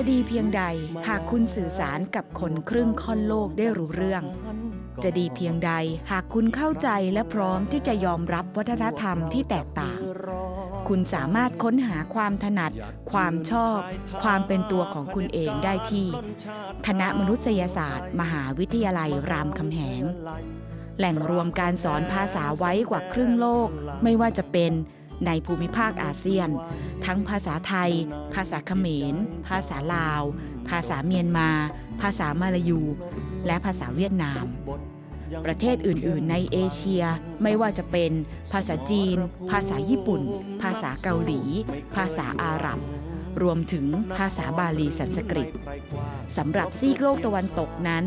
จะดีเพียงใด หากคุณสื่อสารกับคนครึ่งค่อนโลกได้รู้เรื่อง จะดีเพียงใด หากคุณเข้าใจและพร้อมที่จะยอมรับวัฒนธรรมที่แตกต่าง คุณสามารถค้นหาความถนัด ความชอบ ความเป็นตัวของคุณเองได้ที่ คณะมนุษยศาสตร์ มหาวิทยาลัยรามคำแหงแหล่งรวมการสอนภาษาไว้กว่าครึ่งโลก ไม่ว่าจะเป็น ในภูมิภาคอาเซียน ทั้งภาษาไทย ภาษาเขมร ภาษาลาว ภาษาเมียนมา ภาษามาลายู และภาษาเวียดนาม ประเทศอื่น ๆ ในเอเชียไม่ว่าจะเป็น ภาษาจีน ภาษาญี่ปุ่น ภาษาเกาหลี ภาษาอาหรับรวมถึงภาษาบาลีสันสกฤตสำหรับซีกโลกตะวันตกนั้น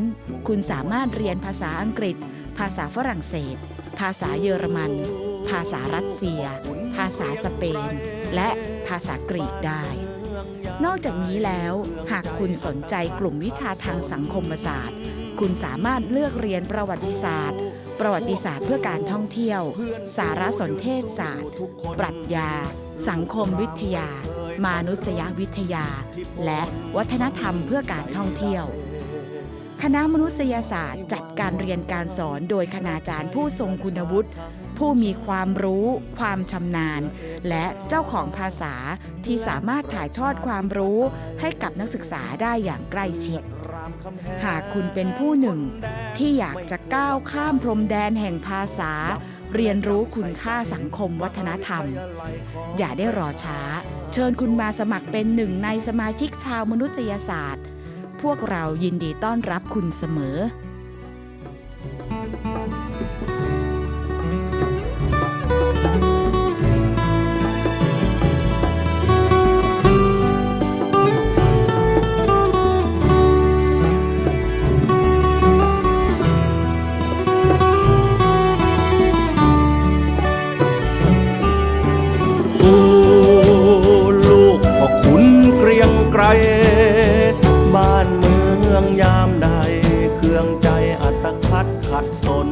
คุณสามารถเรียนภาษาอังกฤษ ภาษาฝรั่งเศส ภาษาเยอรมัน ภาษารัสเซียาษาสเปน และภาษากรีกได้ นอกจากนี้แล้วหากคุณสนใจกลุ่มวิชาทางสังคมศาสตร์ คุณสามารถเลือกเรียนประวัติศาสตร์ ประวัติศาสตร์เพื่อการท่องเที่ยว สารสนเทศศาสตร์ ปรัชญา สังคมวิทยา มานุษยวิทยา และวัฒนธรรมเพื่อการท่องเที่ยว คณะมนุษยศาสตร์จัดการเรียนการสอนโดยคณาจารย์ผู้ทรงคุณวุฒิผู้มีความรู้ ความชำนาญ และเจ้าของภาษาที่สามารถถ่ายทอดความรู้ให้กับนักศึกษาได้อย่างใกล้ชิด หากคุณเป็นผู้หนึ่ง ที่อยากจะก้าวข้ามพรมแดนแห่งภาษา เรียนรู้คุณค่าสังคมวัฒนธรรม อย่าได้รอช้า เชิญคุณมาสมัครเป็นหนึ่งในสมาชิกชาวมนุษยศาสตร์ พวกเรายินดีต้อนรับคุณเสมอ องใจอัตคัดขัดสน